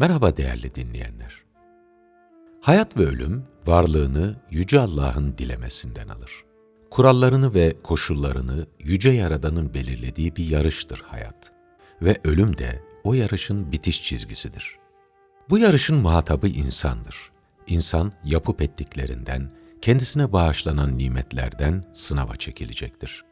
Merhaba değerli dinleyenler. Hayat ve ölüm varlığını Yüce Allah'ın dilemesinden alır. Kurallarını ve koşullarını Yüce Yaradan'ın belirlediği bir yarıştır hayat. Ve ölüm de o yarışın bitiş çizgisidir. Bu yarışın muhatabı insandır. İnsan yapıp ettiklerinden, kendisine bağışlanan nimetlerden sınava çekilecektir.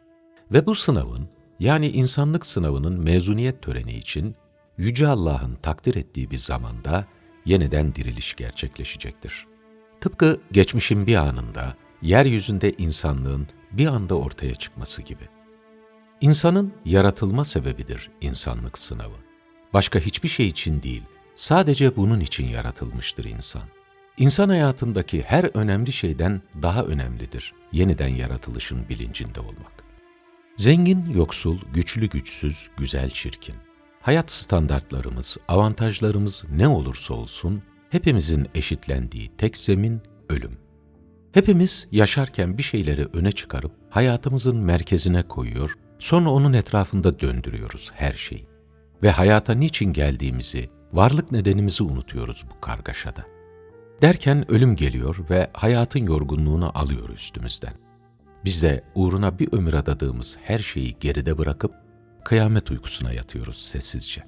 Ve bu sınavın, yani insanlık sınavının mezuniyet töreni için Yüce Allah'ın takdir ettiği bir zamanda yeniden diriliş gerçekleşecektir. Tıpkı geçmişin bir anında, yeryüzünde insanlığın bir anda ortaya çıkması gibi. İnsanın yaratılma sebebidir insanlık sınavı. Başka hiçbir şey için değil, sadece bunun için yaratılmıştır insan. İnsan hayatındaki her önemli şeyden daha önemlidir yeniden yaratılışın bilincinde olmak. Zengin, yoksul, güçlü, güçsüz, güzel, çirkin. Hayat standartlarımız, avantajlarımız ne olursa olsun hepimizin eşitlendiği tek zemin ölüm. Hepimiz yaşarken bir şeyleri öne çıkarıp hayatımızın merkezine koyuyor, sonra onun etrafında döndürüyoruz her şeyi. Ve hayata niçin geldiğimizi, varlık nedenimizi unutuyoruz bu kargaşada. Derken ölüm geliyor ve hayatın yorgunluğunu alıyor üstümüzden. Biz de uğruna bir ömür adadığımız her şeyi geride bırakıp kıyamet uykusuna yatıyoruz sessizce.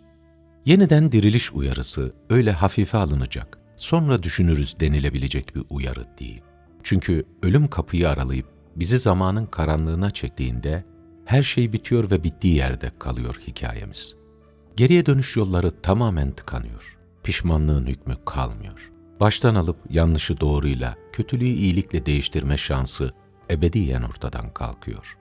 Yeniden diriliş uyarısı öyle hafife alınacak, sonra düşünürüz denilebilecek bir uyarı değil. Çünkü ölüm kapıyı aralayıp bizi zamanın karanlığına çektiğinde her şey bitiyor ve bittiği yerde kalıyor hikayemiz. Geriye dönüş yolları tamamen tıkanıyor. Pişmanlığın hükmü kalmıyor. Baştan alıp yanlışı doğruyla, kötülüğü iyilikle değiştirme şansı ebediyen ortadan kalkıyor.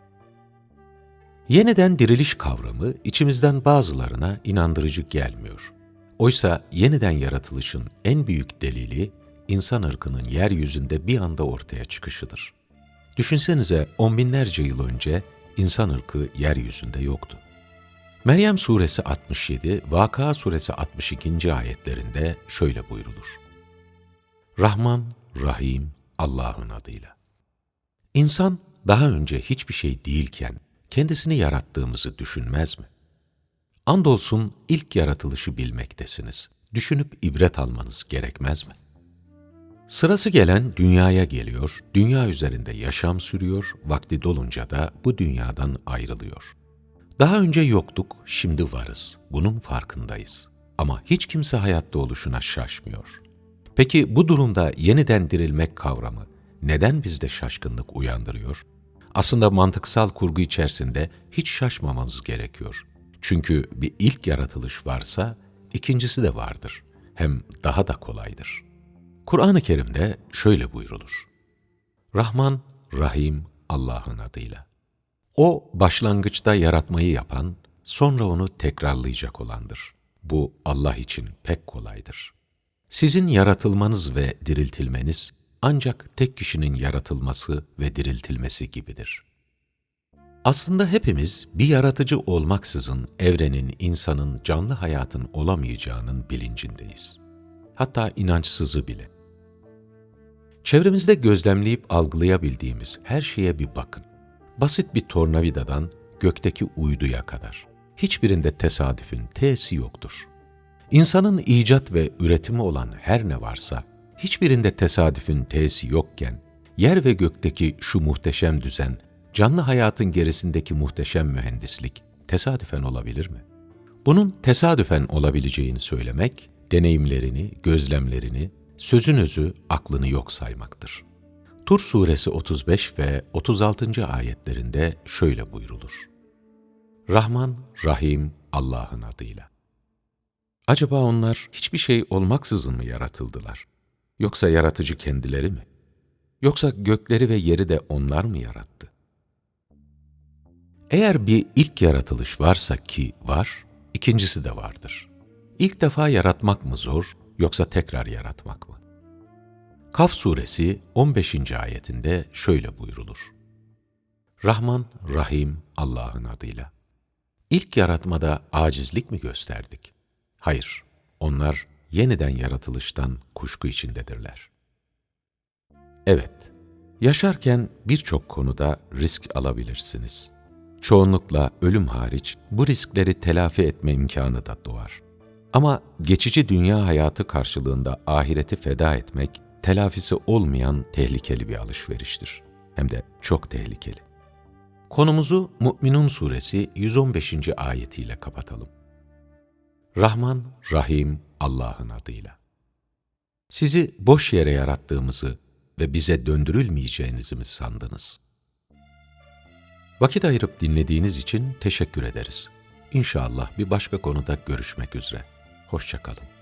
Yeniden diriliş kavramı içimizden bazılarına inandırıcı gelmiyor. Oysa yeniden yaratılışın en büyük delili insan ırkının yeryüzünde bir anda ortaya çıkışıdır. Düşünsenize on binlerce yıl önce insan ırkı yeryüzünde yoktu. Meryem suresi 67, Vaka suresi 62. ayetlerinde şöyle buyrulur. Rahman, Rahim Allah'ın adıyla. İnsan daha önce hiçbir şey değilken kendisini yarattığımızı düşünmez mi? Andolsun ilk yaratılışı bilmektesiniz. Düşünüp ibret almanız gerekmez mi? Sırası gelen dünyaya geliyor, dünya üzerinde yaşam sürüyor, vakti dolunca da bu dünyadan ayrılıyor. Daha önce yoktuk, şimdi varız. Bunun farkındayız. Ama hiç kimse hayatta oluşuna şaşmıyor. Peki bu durumda yeniden dirilmek kavramı neden bizde şaşkınlık uyandırıyor? Aslında mantıksal kurgu içerisinde hiç şaşmamamız gerekiyor. Çünkü bir ilk yaratılış varsa ikincisi de vardır. Hem daha da kolaydır. Kur'an-ı Kerim'de şöyle buyrulur. Rahman, Rahim Allah'ın adıyla. O başlangıçta yaratmayı yapan, sonra onu tekrarlayacak olandır. Bu Allah için pek kolaydır. Sizin yaratılmanız ve diriltilmeniz ancak tek kişinin yaratılması ve diriltilmesi gibidir. Aslında hepimiz bir yaratıcı olmaksızın evrenin, insanın, canlı hayatın olamayacağının bilincindeyiz. Hatta inançsızı bile. Çevremizde gözlemleyip algılayabildiğimiz her şeye bir bakın. Basit bir tornavidadan gökteki uyduya kadar. Hiçbirinde tesadüfün t'si yoktur. İnsanın icat ve üretimi olan her ne varsa, hiçbirinde tesadüfün t'si yokken, yer ve gökteki şu muhteşem düzen, canlı hayatın gerisindeki muhteşem mühendislik tesadüfen olabilir mi? Bunun tesadüfen olabileceğini söylemek, deneyimlerini, gözlemlerini, sözün özü aklını yok saymaktır. Tur suresi 35 ve 36. ayetlerinde şöyle buyrulur. Rahman, Rahim Allah'ın adıyla. Acaba onlar hiçbir şey olmaksızın mı yaratıldılar? Yoksa yaratıcı kendileri mi? Yoksa gökleri ve yeri de onlar mı yarattı? Eğer bir ilk yaratılış varsa ki var, ikincisi de vardır. İlk defa yaratmak mı zor, yoksa tekrar yaratmak mı? Kaf suresi 15. ayetinde şöyle buyrulur. Rahman, Rahim Allah'ın adıyla. İlk yaratmada acizlik mi gösterdik? Hayır, onlar yeniden yaratılıştan kuşku içindedirler. Evet, yaşarken birçok konuda risk alabilirsiniz. Çoğunlukla ölüm hariç bu riskleri telafi etme imkanı da doğar. Ama geçici dünya hayatı karşılığında ahireti feda etmek, telafisi olmayan tehlikeli bir alışveriştir. Hem de çok tehlikeli. Konumuzu Mü'minun suresi 115. ayetiyle kapatalım. Rahman, Rahim Allah'ın adıyla. Sizi boş yere yarattığımızı ve bize döndürülmeyeceğinizi mi sandınız? Vakit ayırıp dinlediğiniz için teşekkür ederiz. İnşallah bir başka konuda görüşmek üzere. Hoşçakalın.